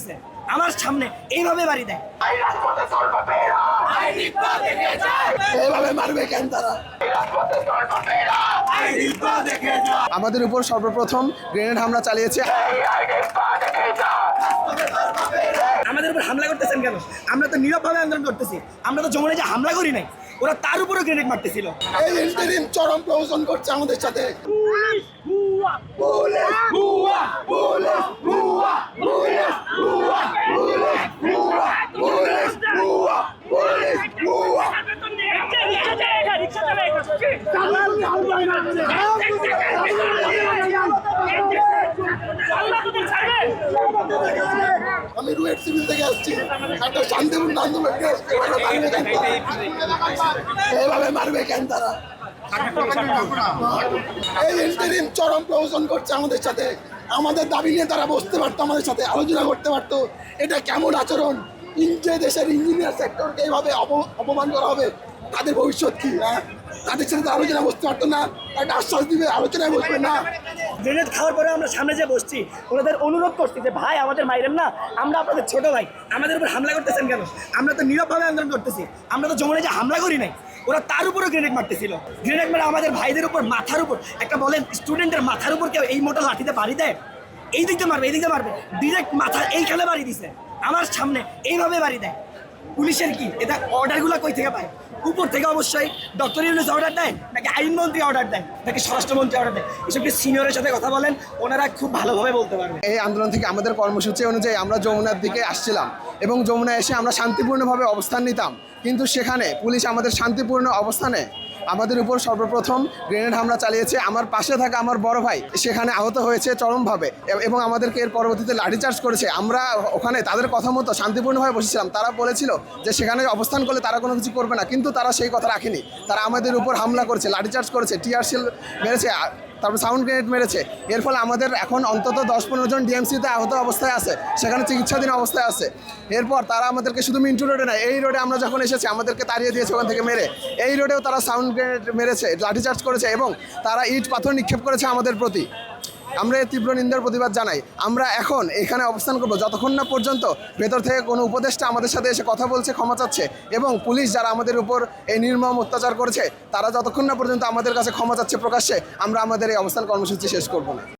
দিছে। আমার সামনে এইভাবে বাড়ি দেয়। এইভাবে মারবে কেন তারা? আমাদের উপর সর্বপ্রথম গ্রেনেড হামলা চালিয়েছে। আমাদের উপর হামলা করতেছেন কেন? আমরা তো নীরবভাবে আন্দোলন করতেছি। আমরা তো যমুনায় যে হামলা করি নাই ওরা তার উপরও গ্রেনেড মারতেছিল। এই ইন্টারিম চরম প্রহসন করছে আমাদের সাথে। আমি রুয়েট সিভিল থেকে আসছি। একটা শান্তিপূর্ণ আন্দোলন এইভাবে মারবে কেন তারা? এই ইন্টারিম চরম প্রহসন করছে আমাদের সাথে। আমাদের দাবি নিয়ে তারা বসতে পারতো, আমাদের সাথে আলোচনা করতে পারতো। এটা কেমন আচরণ? যে দেশের ইঞ্জিনিয়ার সেক্টরকে এইভাবে অপমান করা হবে, তাদের ভবিষ্যৎ কি হ্যাঁ? তাদের সাথে আলোচনা বসতে পারতো না, একটা আশ্বাস দিবে, আলোচনায় বসবে না। গ্রেনেড খাওয়ার পরে আমরা সামনে যে বসছি, ওনাদের অনুরোধ করছি যে, ভাই, আমাদের মাইরেন না, আমরা আপনাদের ছোট ভাই, আমাদের উপর হামলা করতেছেন কেন? আমরা তো নীরবভাবে আন্দোলন করতেছি, আমরা তো যমুনায় যে হামলা করি নাই, ওরা তার উপরও গ্রেনেড মারতেছিল। গ্রেনেড মেরে আমাদের ভাইদের উপর, মাথার উপর, একটা বলেন স্টুডেন্টের মাথার উপর কেউ এই মোটা লাঠিতে বাড়ি দেয়? এই দিকতে মারবে, এই দিকতে মারবে। ডিরেক্ট মাথা এইখানে বাড়ি দিছে, আমার সামনে এইভাবে বাড়ি দেয়। পুলিশের কি? এটা অর্ডারগুলো কই থেকে পায়? উপর থেকে অবশ্যই ডক্টর ইউনুস অর্ডার দেয় নাকি আইনমন্ত্রী অর্ডার দেয়? নাকি স্বরাষ্ট্রমন্ত্রী অর্ডার দেয়? এসব সিনিয়রের সাথে কথা বলেন? ওনারা খুব ভালোভাবে বলতে পারবেন এই আন্দোলন থেকে আমাদের কর্মসূচি অনুযায়ী আমরা যমুনার দিকে আসছিলাম এবং যমুনা এসে আমরা শান্তিপূর্ণভাবে অবস্থান নিতাম। কিন্তু সেখানে পুলিশ আমাদের শান্তিপূর্ণ অবস্থানে আমাদের উপর সর্বপ্রথম গ্রেনেড হামলা চালিয়েছে আমার পাশে থাকা আমার বড় ভাই। সেখানে আহত হয়েছে চরমভাবে এবং আমাদেরকে এর পরবর্তীতে লাঠিচার্জ করেছে। আমরা ওখানে তাদের কথা মতো শান্তিপূর্ণভাবে বসেছিলাম। তারা বলেছিল যে সেখানে অবস্থান করলে তারা কোনো কিছু করবে না। কিন্তু তারা সেই কথা রাখেনি। তারা আমাদের উপর হামলা করেছে লাঠিচার্জ করেছে টিআরসিল মেরেছে। তারপর সাউন্ড গ্রেনেড মেরেছে। এর ফলে আমাদের এখন অন্তত দশ পনেরো জন ডিএমসিতে আহত অবস্থায় আছে, সেখানে চিকিৎসাধীন অবস্থায় আছে। এরপর তারা আমাদেরকে শুধু মিন্টু রোডে না এই রোডে আমরা যখন এসেছি, আমাদেরকে তাড়িয়ে দিয়েছে ওখান থেকে মেরে। এই রোডেও তারা সাউন্ড গ্রেনেড মেরেছে লাঠিচার্জ করেছে এবং তারা ইট পাথর নিক্ষেপ করেছে আমাদের প্রতি। আমরা এর তীব্র নিন্দার প্রতিবাদ জানাই। আমরা এখন এখানে অবস্থান করব। যতক্ষণ না পর্যন্ত ভেতর থেকে কোনো উপদেষ্টা আমাদের সাথে এসে কথা বলছে, ক্ষমা চাচ্ছে এবং পুলিশ যারা আমাদের উপর এই নির্মম অত্যাচার করেছে, তারা যতক্ষণ না পর্যন্ত আমাদের কাছে ক্ষমা চাচ্ছে প্রকাশ্যে, আমরা আমাদের এই অবস্থান কর্মসূচি শেষ করব না।